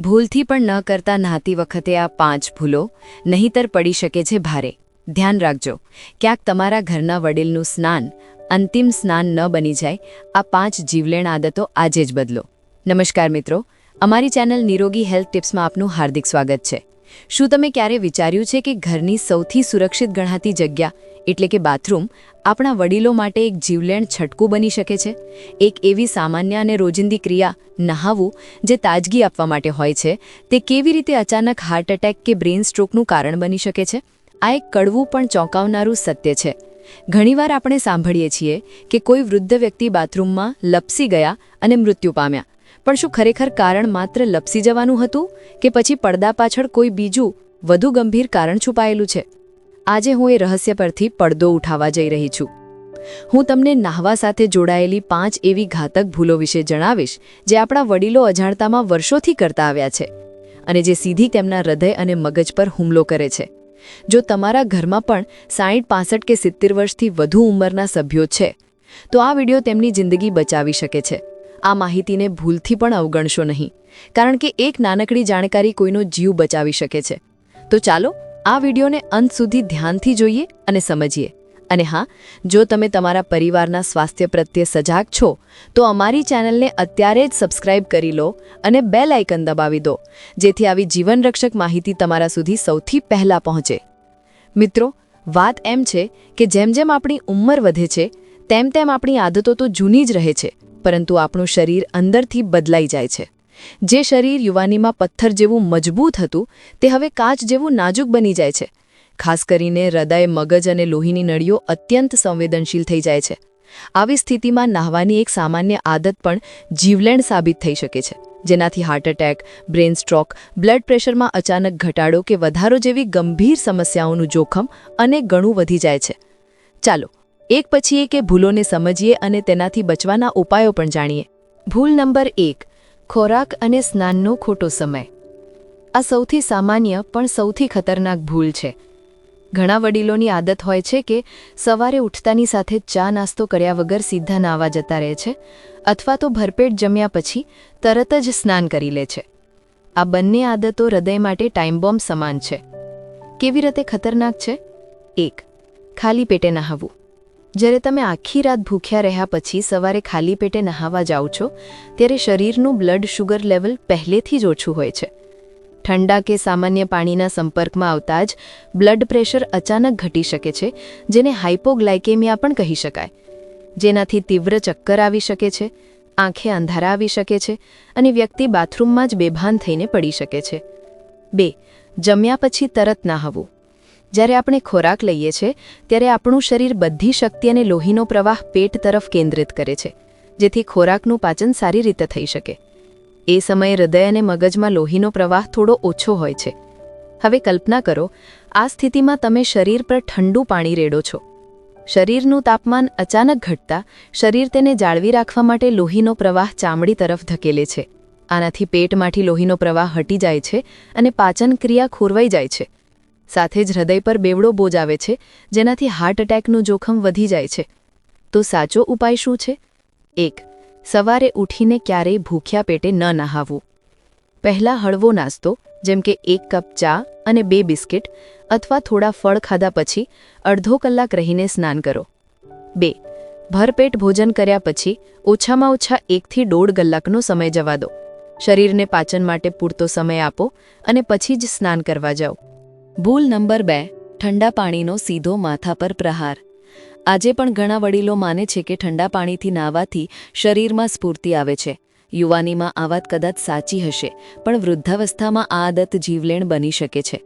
ભૂલથી પણ ન કરતા નહાતી વખતે આ પાંચ ભૂલો નહીંતર પડી શકે છે ભારે. ધ્યાન રાખજો, ક્યાંક તમારા ઘરના વડીલનું સ્નાન, અંતિમ સ્નાન ન બની જાય, આ પાંચ જીવલેણ આદતો આજે જ બદલો. નમસ્કાર મિત્રો, અમારી ચેનલ નિરોગી હેલ્થ ટિપ્સમાં આપનું હાર્દિક સ્વાગત છે. શું તમે ક્યારે વિચાર્યું છે કે ઘરની સૌથી સુરક્ષિત ગણાતી જગ્યા, એટલે કે બાથરૂમ, આપણા વડીલો માટે એક જીવલેણ છટકું બની શકે છે? એક એવી સામાન્ય અને રોજિંદી ક્રિયા, નહાવું, જે તાજગી આપવા માટે હોય છે, તે કેવી રીતે અચાનક હાર્ટ એટેક કે બ્રેઇન સ્ટ્રોકનું કારણ બની શકે છે? આ એક કડવું પણ ચોંકાવનારું સત્ય છે. ઘણીવાર આપણે સાંભળીએ છીએ કે કોઈ વૃદ્ધ વ્યક્તિ બાથરૂમમાં લપસી ગયા અને મૃત્યુ પામ્યા. પણ શું ખરેખર કારણ માત્ર લપસી જવાનું હતું કે પછી પડદા પાછળ કોઈ બીજું વધુ ગંભીર કારણ છુપાયેલું છે? આજે હું એ રહસ્ય પરથી પડદો ઉઠાવવા જઈ રહી છું. હું તમને નાહવા સાથે જોડાયેલી પાંચ એવી ઘાતક ભૂલો વિશે જણાવીશ જે આપણા વડીલો અજાણતામાં વર્ષોથી કરતા આવ્યા છે અને જે સીધી તેમના હૃદય અને મગજ પર હુમલો કરે છે. જો તમારા ઘરમાં પણ સાહીઠ પાસઠ કે સિત્તેર વર્ષથી વધુ ઉંમરના સભ્યો છે, તો આ વિડિયો તેમની જિંદગી બચાવી શકે છે. આ માહિતીને ભૂલથી પણ અવગણશો નહીં, કારણ કે એક નાનકડી જાણકારી કોઈનો જીવ બચાવી શકે છે. તો ચાલો, આ વિડીયોને અંત સુધી ધ્યાનથી જોઈએ અને સમજીએ. અને હા, જો તમે તમારા પરિવારના સ્વાસ્થ્ય પ્રત્યે સજાગ છો, તો અમારી ચેનલને અત્યારે જ સબસ્ક્રાઇબ કરી લો અને બેલ આઇકન દબાવી દો, જેથી આવી જીવનરક્ષક માહિતી તમારા સુધી સૌથી પહેલાં પહોંચે. મિત્રો, વાત એમ છે કે જેમ જેમ આપણી ઉંમર વધે છે, તેમ તેમ આપણી આદતો તો જૂની જ રહે છે. પરંતુ આપણું શરીર અંદરથી બદલાઈ જાય છે. જે શરીર યુવાનીમાં પથ્થર જેવું મજબૂત હતું, તે હવે કાચ જેવું નાજુક બની જાય છે. ખાસ કરીને હૃદય, મગજ અને લોહીની નળીઓ અત્યંત સંવેદનશીલ થઈ જાય છે. આવી સ્થિતિમાં નાહવાની એક સામાન્ય આદત પણ જીવલેણ સાબિત થઈ શકે છે, જેનાથી heart attack brain stroke blood પ્રેશરમાં અચાનક ઘટાડો કે વધારો જેવી ગંભીર સમસ્યાઓનું જોખમ અને ઘણું વધી જાય છે. ચાલો એક પછી એક એ ભૂલોને સમજીએ અને તેનાથી બચવાના ઉપાયો પણ જાણીએ. ભૂલ નંબર એક, ખોરાક અને સ્નાનનો ખોટો સમય. આ સૌથી સામાન્ય પણ સૌથી ખતરનાક ભૂલ છે. ઘણા વડીલોની આદત હોય છે કે સવારે ઉઠતાની સાથે ચા નાસ્તો કર્યા વગર સીધા નાવા જતા રહે છે અથવા તો ભરપેટ જમ્યા પછી તરત જ સ્નાન કરી લે છે. આ બંને આદતો હૃદય માટે ટાઈમ બોમ્બ સમાન છે. કેવી રીતે ખતરનાક છે? એક, ખાલી પેટે નહાવું. જ્યારે તમે આખી રાત ભૂખ્યા રહ્યા પછી સવારે ખાલી પેટે નહાવા જાઓ છો, ત્યારે શરીરનું બ્લડ શુગર લેવલ પહેલેથી જ ઓછું હોય છે. ઠંડા કે સામાન્ય પાણીના સંપર્કમાં આવતા જ બ્લડ પ્રેશર અચાનક ઘટી શકે છે, જેને હાઇપોગ્લાયકેમિયા પણ કહી શકાય. જેનાથી તીવ્ર ચક્કર આવી શકે છે, આંખે અંધારા આવી શકે છે અને વ્યક્તિ બાથરૂમમાં જ બેભાન થઈને પડી શકે છે. બે, જમ્યા પછી તરત નાહવું. જ્યારે આપણે ખોરાક લઈએ છીએ ત્યારે આપણું શરીર બધી શક્તિ અને લોહીનો પ્રવાહ પેટ તરફ કેન્દ્રિત કરે છે, જેથી ખોરાકનું પાચન સારી રીતે થઈ શકે. એ સમયે હૃદય અને મગજમાં લોહીનો પ્રવાહ થોડો ઓછો હોય છે. હવે કલ્પના કરો, આ સ્થિતિમાં તમે શરીર પર ઠંડુ પાણી રેડો છો. શરીરનું તાપમાન અચાનક ઘટતા શરીર તેને જાળવી રાખવા માટે લોહીનો પ્રવાહ ચામડી તરફ ધકેલે છે. આનાથી પેટમાંથી લોહીનો પ્રવાહ હટી જાય છે અને પાચન ક્રિયા ખોરવાઈ જાય છે. સાથે જ હૃદય પર બેવડો બોજ આવે છે, જેનાથી હાર્ટ એટેકનું જોખમ વધી જાય છે. તો સાચો ઉપાય શું છે? એક, સવારે ઉઠીને ક્યારેય ભૂખ્યા પેટે ન નહાવવું પહેલાં હળવો નાસ્તો, જેમ કે એક કપ ચા અને બે બિસ્કિટ, અથવા થોડા ફળ ખાધા પછી અડધો કલાક રહીને સ્નાન કરો. બે, ભરપેટ ભોજન કર્યા પછી ઓછામાં ઓછા એકથી દોઢ કલાકનો સમય જવા દો. શરીરને પાચન માટે પૂરતો સમય આપો અને પછી જ સ્નાન કરવા જાઓ. ભૂલ નંબર બે, ઠંડા પાણીનો સીધો માથા પર પ્રહાર. આજે પણ ઘણા વડીલો માને છે કે ઠંડા પાણીથી નાહવાથી શરીરમાં સ્ફૂર્તિ આવે છે. યુવાનીમાં આ વાત કદાચ સાચી હશે, પણ વૃદ્ધાવસ્થામાં આ આદત જીવલેણ બની શકે છે.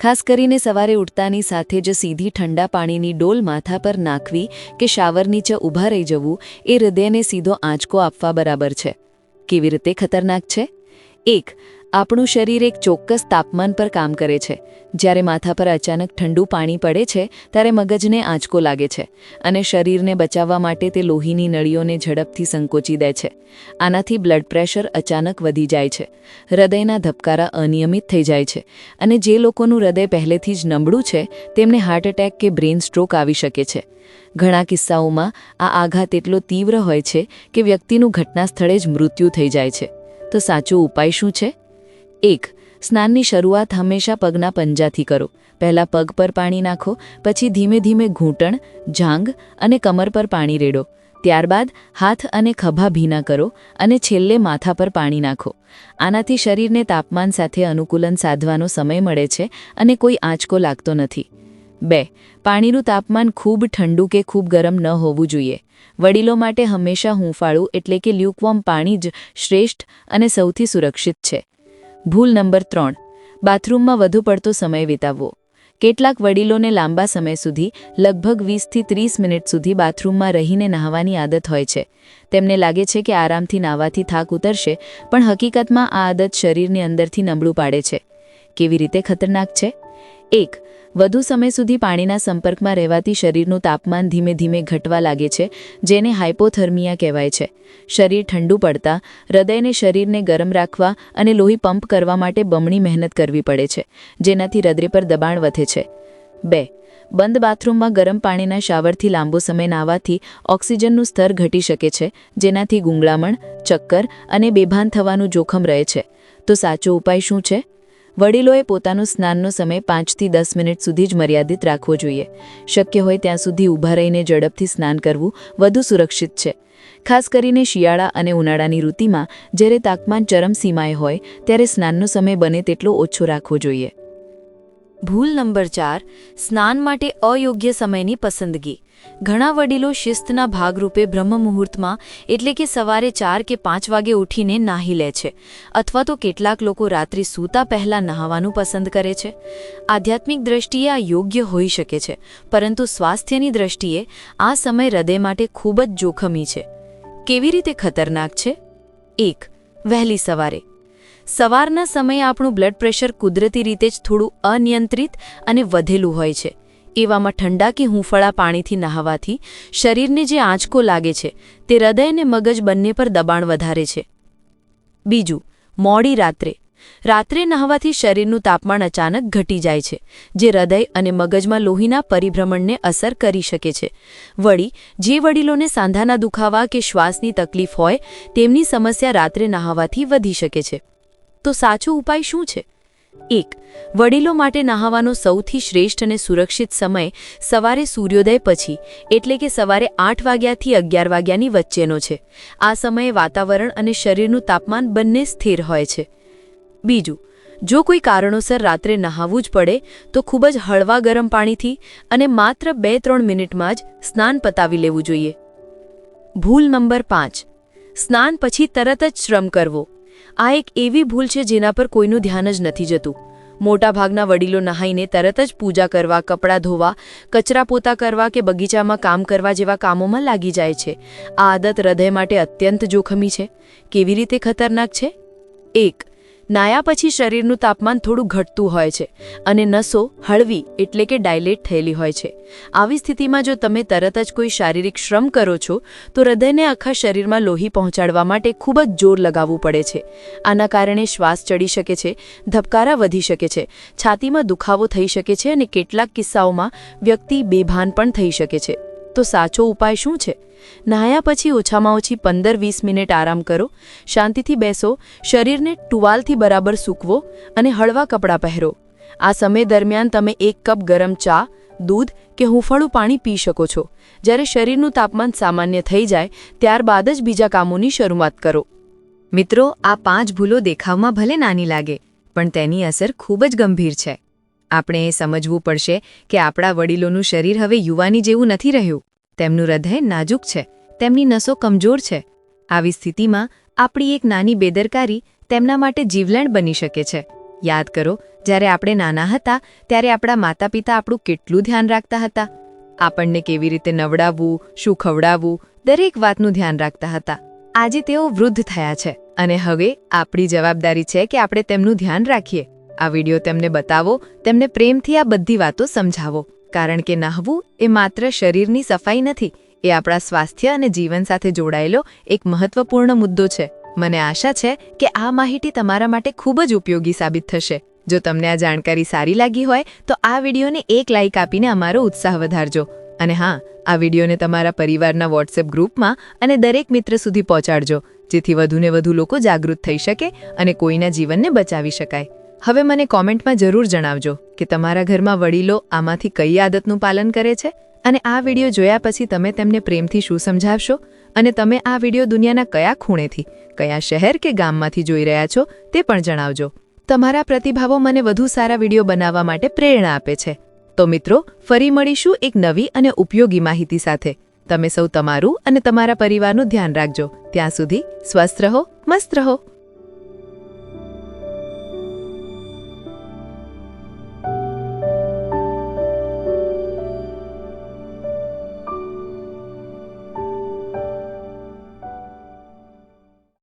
ખાસ કરીને સવારે ઉઠતાની સાથે જ સીધી ઠંડા પાણીની ડોલ માથા પર નાખવી કે શાવર નીચે ઊભા રહી જવું એ હૃદયને સીધો આંચકો આપવા બરાબર છે. કેવી રીતે ખતરનાક છે? એક આપણું શરીર એક ચોક્કસ તાપમાન પર કામ કરે છે. જ્યારે માથા પર અચાનક ઠંડુ પાણી પડે છે, ત્યારે મગજને આંચકો લાગે છે અને શરીરને બચાવવા માટે તે લોહીની નળીઓને ઝડપથી સંકોચી દે છે. આનાથી બ્લડ પ્રેશર અચાનક વધી જાય છે. હૃદયના ધબકારા અનિયમિત થઈ જાય છે અને જે લોકોનું હૃદય પહેલેથી જ નબળું છે, તેમને હાર્ટ એટેક કે બ્રેઇન સ્ટ્રોક આવી શકે છે. ઘણા કિસ્સાઓમાં આ આઘાત એટલો તીવ્ર હોય છે કે વ્યક્તિનું ઘટના સ્થળે જ મૃત્યુ થઈ જાય છે. તો સાચો ઉપાય શું છે? એક, સ્નાનની શરૂઆત હંમેશા પગના પંજાથી કરો. પહેલાં પગ પર પાણી નાખો, પછી ધીમે ધીમે ઘૂંટણ, જાંઘ અને કમર પર પાણી રેડો. ત્યારબાદ હાથ અને ખભા ભીના કરો અને છેલ્લે માથા પર પાણી નાખો. આનાથી શરીરને તાપમાન સાથે અનુકૂલન સાધવાનો સમય મળે છે અને કોઈ આંચકો લાગતો નથી. બે, પાણીનું તાપમાન ખૂબ ઠંડુ કે ખૂબ ગરમ ન હોવું જોઈએ. વડીલો માટે હંમેશા હૂંફાળું એટલે કે લ્યુકવોર્મ પાણી જ શ્રેષ્ઠ અને સૌથી સુરક્ષિત છે. ભૂલ નંબર ત્રણ. બાથરૂમમાં વધુ પડતો સમય વિતાવવો. કેટલાક વડીલોને લાંબા સમય સુધી, લગભગ વીસથી ત્રીસ મિનિટ સુધી બાથરૂમમાં રહીને નહાવાની આદત હોય છે. તેમને લાગે છે કે આરામથી નાહવાથી થાક ઉતરશે, પણ હકીકતમાં આ આદત શરીરની અંદરથી નબળું પાડે છે. કેવી રીતે ખતરનાક છે? એક વધુ સમય સુધી પાણીના સંપર્કમાં રહેવાથી શરીરનું તાપમાન ધીમે ધીમે ઘટવા લાગે છે, જેને હાઇપોથર્મિયા કહેવાય છે. શરીર ઠંડુ પડતા, હૃદયને શરીરને ગરમ રાખવા અને લોહી પંપ કરવા માટે બમણી મહેનત કરવી પડે છે, જેનાથી હૃદય પર દબાણ વધે છે. બે, બંધ બાથરૂમમાં ગરમ પાણીના શાવરથી લાંબો સમય નાહવાથી ઓક્સિજનનું સ્તર ઘટી શકે છે, જેનાથી ગુંગળામણ, ચક્કર અને બેભાન થવાનું જોખમ રહે છે. તો સાચો ઉપાય શું છે? વડીલોએ પોતાનું સ્નાનનો સમય પાંચથી દસ મિનિટ સુધી જ મર્યાદિત રાખવો જોઈએ. શક્ય હોય ત્યાં સુધી ઊભા રહીને ઝડપથી સ્નાન કરવું વધુ સુરક્ષિત છે. ખાસ કરીને શિયાળા અને ઉનાળાની ઋતુમાં જ્યારે તાપમાન ચરમસીમાએ હોય, ત્યારે સ્નાનનો સમય બને તેટલો ઓછો રાખવો જોઈએ. ભૂલ નંબર ચાર, સ્નાન માટે અયોગ્ય સમયની પસંદગી. ઘણા વડીલો શિસ્તના ભાગરૂપે બ્રહ્મ મુહૂર્તમાં એટલે કે સવારે ચાર કે પાંચ વાગે ઉઠીને નાહી લે છે અથવા તો કેટલાક લોકો રાત્રિ સૂતા પહેલાં નહાવાનું પસંદ કરે છે. આધ્યાત્મિક દ્રષ્ટિએ આ યોગ્ય હોઈ શકે છે, પરંતુ સ્વાસ્થ્યની દ્રષ્ટિએ આ સમય હૃદય માટે ખૂબ જ જોખમી છે. કેવી રીતે ખતરનાક છે? એક, વહેલી સવારે. સવારના સમયે આપણું બ્લડ પ્રેશર કુદરતી રીતે જ થોડું અનિયંત્રિત અને વધેલું હોય છે. એવામાં ઠંડા કે હૂંફળા પાણીથી નહાવાથી શરીરને જે આંચકો લાગે છે તે હૃદય અને મગજ બંને પર દબાણ વધારે છે. બીજું, મોડી રાત્રે. રાત્રે નહાવાથી શરીરનું તાપમાન અચાનક ઘટી જાય છે, જે હૃદય અને મગજમાં લોહીના પરિભ્રમણને અસર કરી શકે છે. વળી, જે વડીલોને સાંધાના દુખાવા કે શ્વાસની તકલીફ હોય તેમની સમસ્યા રાત્રે નહાવાથી વધી શકે છે. તો સાચો ઉપાય શું છે? એક. વડીલો માટે નહાવાનો સૌથી શ્રેષ્ઠ અને સુરક્ષિત સમય સવારે સૂર્યોદય પછી, એટલે કે સવારે આઠ વાગ્યાથી અગિયાર વાગ્યાની વચ્ચેનો છે. આ સમયે વાતાવરણ અને શરીરનું તાપમાન બંને સ્થિર હોય છે. બીજું, જો કોઈ કારણોસર રાત્રે નહાવું જ પડે, તો ખૂબ જ હળવા ગરમ પાણીથી અને માત્ર બે ત્રણ મિનિટમાં જ સ્નાન પતાવી લેવું જોઈએ. ભૂલ નંબર પાંચ. સ્નાન પછી તરત જ શ્રમ કરવો. આ એક એવી ભૂલ છે જેના પર કોઈનું ધ્યાન જ નથી જતું. મોટાભાગના વડીલો નહાઈને તરત જ પૂજા કરવા, કપડાં ધોવા, કચરા પોતા કરવા કે બગીચામાં કામ કરવા જેવા કામોમાં લાગી જાય છે. આ આદત હૃદય માટે અત્યંત જોખમી છે. કેવી રીતે ખતરનાક છે? એક નાયા પછી શરીરનું તાપમાન થોડું ઘટતું હોય છે અને નસો, હળવી એટલે કે ડાયલેટ થયેલી હોય છે. આવી સ્થિતિમાં જો તમે તરત જ કોઈ શારીરિક શ્રમ કરો છો, તો હૃદયને આખા શરીરમાં લોહી પહોંચાડવા માટે ખૂબ જ જોર લગાવવું પડે છે. આના કારણે શ્વાસ ચડી શકે છે, ધબકારા વધી શકે છે, છાતીમાં દુખાવો થઈ શકે છે અને કેટલાક કિસ્સાઓમાં વ્યક્તિ બેભાન પણ થઈ શકે છે. તો સાચો ઉપાય શું છે? નહાયા પછી ઓછામાં ઓછી પંદર વીસ મિનિટ આરામ કરો, શાંતિથી બેસો, શરીરને ટુવાલથી બરાબર સૂકવો અને હળવા કપડાં પહેરો. આ સમય દરમિયાન તમે એક કપ ગરમ ચા, દૂધ કે હુંફળું પાણી પી શકો છો. જ્યારે શરીરનું તાપમાન સામાન્ય થઈ જાય, ત્યારબાદ જ બીજા કામોની શરૂઆત કરો. મિત્રો, આ પાંચ ભૂલો દેખાવમાં ભલે નાની લાગે, પણ તેની અસર ખૂબ જ ગંભીર છે. આપણે એ સમજવું પડશે કે આપણા વડીલોનું શરીર હવે યુવાની જેવું નથી રહ્યું. તેમનું હૃદય નાજુક છે. તેમની નસો કમજોર છે. આવી સ્થિતિમાં આપણી એક નાની બેદરકારી તેમના માટે જીવલેણ બની શકે છે. યાદ કરો, જ્યારે આપણે નાના હતા, ત્યારે આપણા માતા પિતા આપણું કેટલું ધ્યાન રાખતા હતા. આપણને કેવી રીતે નવડાવવું, શું ખવડાવવું, દરેક વાતનું ધ્યાન રાખતા હતા. આજે તેઓ વૃદ્ધ થયા છે. અને હવે આપણી જવાબદારી છે કે આપણે તેમનું ધ્યાન રાખીએ. આ વીડિયો તેમને બતાવો, તેમને પ્રેમથી આ બધી વાતો સમજાવો. કારણ કે નહાવું એ માત્ર શરીરની સફાઈ નથી, એ આપણા સ્વાસ્થ્ય અને જીવન સાથે જોડાયેલો એક મહત્વપૂર્ણ મુદ્દો છે. મને આશા છે કે આ માહિતી તમારા માટે ખૂબ જ ઉપયોગી સાબિત થશે. જો તમને આ જાણકારી સારી લાગી હોય, તો આ વિડીયોને એક લાઇક આપીને અમારો ઉત્સાહ વધારજો. અને હા, આ વિડીયોને તમારા પરિવારના વોટ્સએપ ગ્રુપમાં અને દરેક મિત્ર સુધી પહોંચાડજો, જેથી વધુને વધુ લોકો જાગૃત થઈ શકે અને કોઈના જીવનને બચાવી શકાય. હવે મને કોમેન્ટમાં જરૂર જણાવજો કે તમારા ઘરમાં વડીલો આમાંથી કઈ આદતનું પાલન કરે છે અને આ વીડિયો જોયા પછી તમે તેમને પ્રેમથી શું સમજાવશો? અને તમે આ વીડિયો દુનિયાના કયા ખૂણેથી, કયા શહેર કે ગામમાંથી જોઈ રહ્યા છો તે પણ જણાવજો. તમારા પ્રતિભાવો મને વધુ સારા વીડિયો બનાવવા માટે પ્રેરણા આપે છે. તો મિત્રો, ફરી મળીશું એક નવી અને ઉપયોગી માહિતી સાથે. તમે સૌ તમારું અને તમારા પરિવારનું ધ્યાન રાખજો. ત્યાં સુધી સ્વસ્થ રહો, મસ્ત રહો.